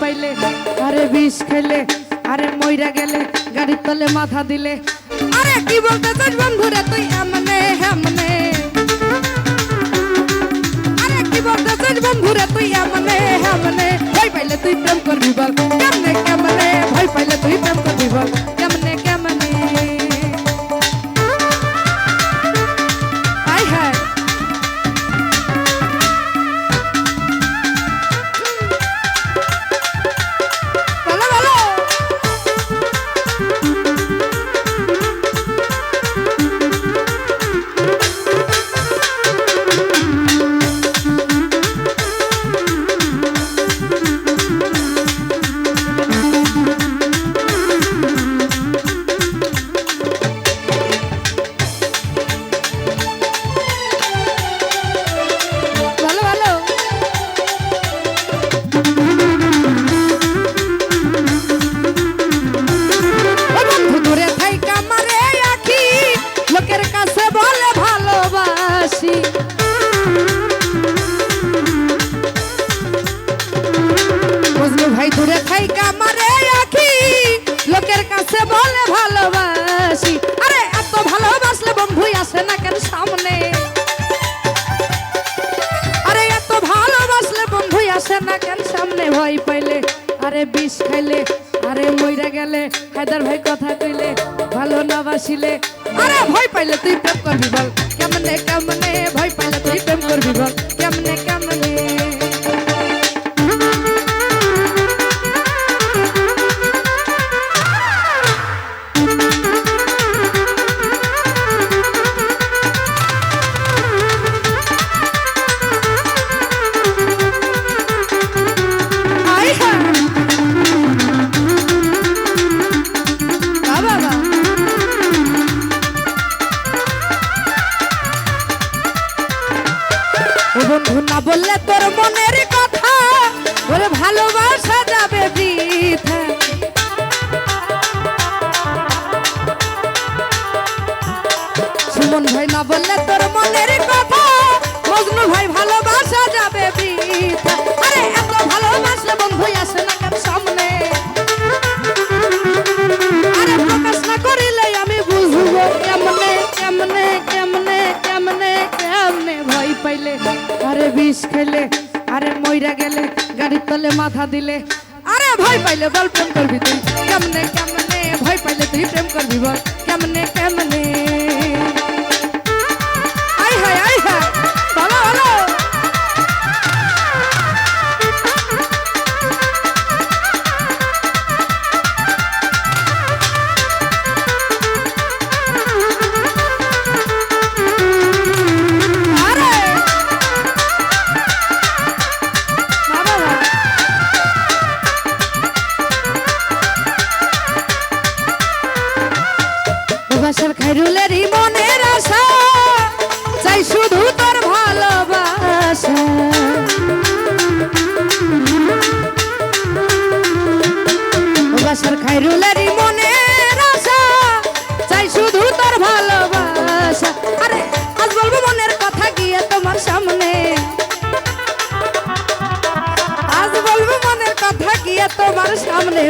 পাইলে, আরে বিষ খেলে, আরে মইরা গেলে, গাড়ির তলে মাথা দিলে। আরে কি বলতে চাস বন্ধুরে তুই? এমনে হেমনে আরে কি বলতে চাস বন্ধুরে তুই? এমনে হেমনে ভয় পাইলে তুই প্রেম করবি বল। কেমনে কেমনে? ভয় পাইলে তুই প্রেম করবি বল। না সামনে ভয় পাইলে? আরে বিষ খাইলে, আরে মইরা গেলে হায়দার ভাই কথা কইলে, ভালো না বাসিলে। আরে ভয় পাইলে তুই প্রেম করবি বল। কেমনে কেমনে ভয় পাইলে তুই প্রেম করবি বল। কেমনে কেমনে? না বললে তোর মনের কথা, ওরে ভালোবাসা যাবে সুমন ভাই না বললে তোর মনের কথা, মজনু ভাই ভালোবাসা বিষ খেলে, আরে মইরা গেলে, গাড়ির তলে মাথা দিলে। আরে ভয় পাইলে বল প্রেম করবি তুই, কেমনে কেমনে? ভয় পাইলে তুই প্রেম করবি বল, কেমনে কেমনে? খাইরুলেরই মনের আশা, চাই শুধু তোর ভালোবাসা। বাসার খাইরুলেরই মনের আশা, চাই শুধু তোর ভালোবাসা। আজ বলব মনের কথা গিয়ে তোমার সামনে? আজ বলব মনের কথা গিয়ে তোমার সামনে?